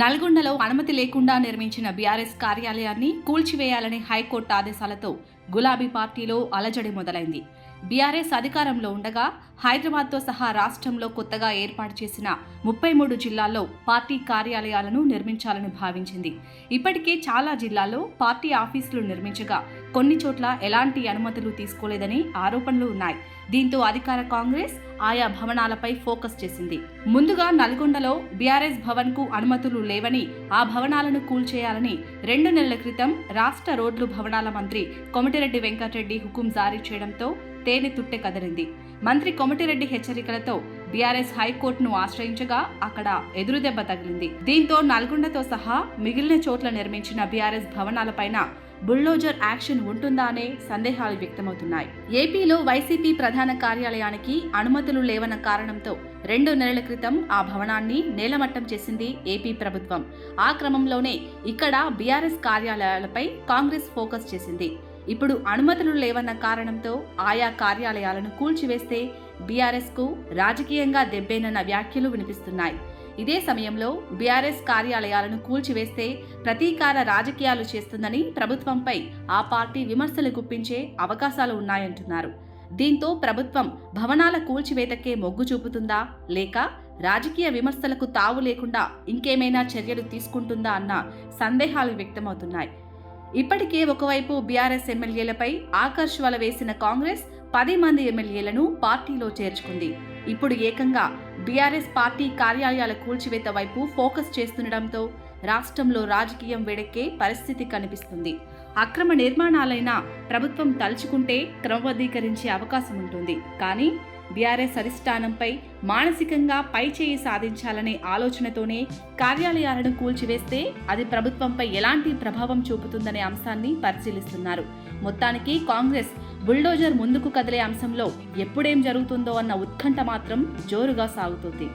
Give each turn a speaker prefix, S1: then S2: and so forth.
S1: నల్గొండలో అనుమతి లేకుండా నిర్మించిన బీఆర్ఎస్ కార్యాలయాన్ని కూల్చివేయాలని హైకోర్టు ఆదేశాలతో గులాబీ పార్టీలో అలజడి మొదలైంది. బీఆర్ఎస్ అధికారంలో ఉండగా హైదరాబాద్తో సహా రాష్ట్రంలో కొత్తగా ఏర్పాటు చేసిన ముప్పై మూడు జిల్లాల్లో పార్టీ కార్యాలయాలను నిర్మించాలని భావించింది. ఇప్పటికే చాలా జిల్లాల్లో పార్టీ ఆఫీసులు నిర్మించగా కొన్ని చోట్ల ఎలాంటి అనుమతులు తీసుకోలేదని ఆరోపణలు ఉన్నాయి. దీంతో అధికార కాంగ్రెస్ ఆయా భవనాలపై ఫోకస్ చేసింది. ముందుగా నల్గొండలో బీఆర్ఎస్ భవన్కు అనుమతులు లేవని ఆ భవనాలను కూల్చేయాలని రెండు నెలల క్రితం రాష్ట్ర రోడ్లు భవనాల మంత్రి కొమటిరెడ్డి వెంకటరెడ్డి హుకుం జారీ చేయడంతో తేనె తుట్టె కదిలింది. మంత్రి కొమటిరెడ్డి హెచ్చరికలతో బీఆర్ఎస్ హైకోర్టును ఆశ్రయించగా అక్కడ ఎదురుదెబ్బ తగిలింది. దీంతో నల్గొండతో సహా మిగిలిన చోట్ల నిర్మించిన బీఆర్ఎస్ భవనాలపైన బుల్డోజర్ యాక్షన్ ఉంటుందా అనే సందేహాలు వ్యక్తమవుతున్నాయి. ఏపీలో వైసీపీ ప్రధాన కార్యాలయానికి అనుమతులు లేవన్న కారణంతో రెండు నెలల క్రితం ఆ భవనాన్ని నేలమట్టం చేసింది ఏపీ ప్రభుత్వం. ఆ క్రమంలోనే ఇక్కడ బీఆర్ఎస్ కార్యాలయాలపై కాంగ్రెస్ ఫోకస్ చేసింది. ఇప్పుడు అనుమతులు లేవన్న కారణంతో ఆయా కార్యాలయాలను కూల్చివేస్తే బీఆర్ఎస్కు రాజకీయంగా దెబ్బేనన్న వ్యాఖ్యలు వినిపిస్తున్నాయి. ఇదే సమయంలో బీఆర్ఎస్ కార్యాలయాలను కూల్చివేస్తే ప్రతీకార రాజకీయాలు చేస్తుందని ప్రభుత్వంపై ఆ పార్టీ విమర్శలు గుప్పించే అవకాశాలు ఉన్నాయంటున్నారు. దీంతో ప్రభుత్వం భవనాల కూల్చివేతకే మొగ్గు చూపుతుందా? లేక రాజకీయ విమర్శలకు తావు లేకుండా ఇంకేమైనా చర్యలు తీసుకుంటుందా? అన్న సందేహాలు వ్యక్తమవుతున్నాయి. ఇప్పటికే ఒకవైపు బీఆర్ఎస్ ఎమ్మెల్యేలపై ఆకర్ష్ వల వేసిన కాంగ్రెస్ పది మంది ఎమ్మెల్యేలను పార్టీలో చేర్చుకుంది. ఇప్పుడు ఏకంగా బీఆర్ఎస్ పార్టీ కార్యాలయాల కూల్చివేత వైపు ఫోకస్ చేస్తుండటంతో రాష్ట్రంలో రాజకీయం వేడెక్కే పరిస్థితి కనిపిస్తుంది. అక్రమ నిర్మాణాలైనా ప్రభుత్వం తలుచుకుంటే క్రమబద్ధీకరించే అవకాశం ఉంటుంది. కానీ బీఆర్ఎస్ అధిష్టానంపై మానసికంగా పైచేయి సాధించాలనే ఆలోచనతోనే కార్యాలయాలను కూల్చివేస్తే అది ప్రభుత్వంపై ఎలాంటి ప్రభావం చూపుతుందనే అంశాన్ని పరిశీలిస్తున్నారు. మొత్తానికి కాంగ్రెస్ బుల్డోజర్ ముందుకు కదిలే అంశంలో ఎప్పుడేం జరుగుతుందో అన్న ఉత్కంఠ మాత్రం జోరుగా సాగుతుంది.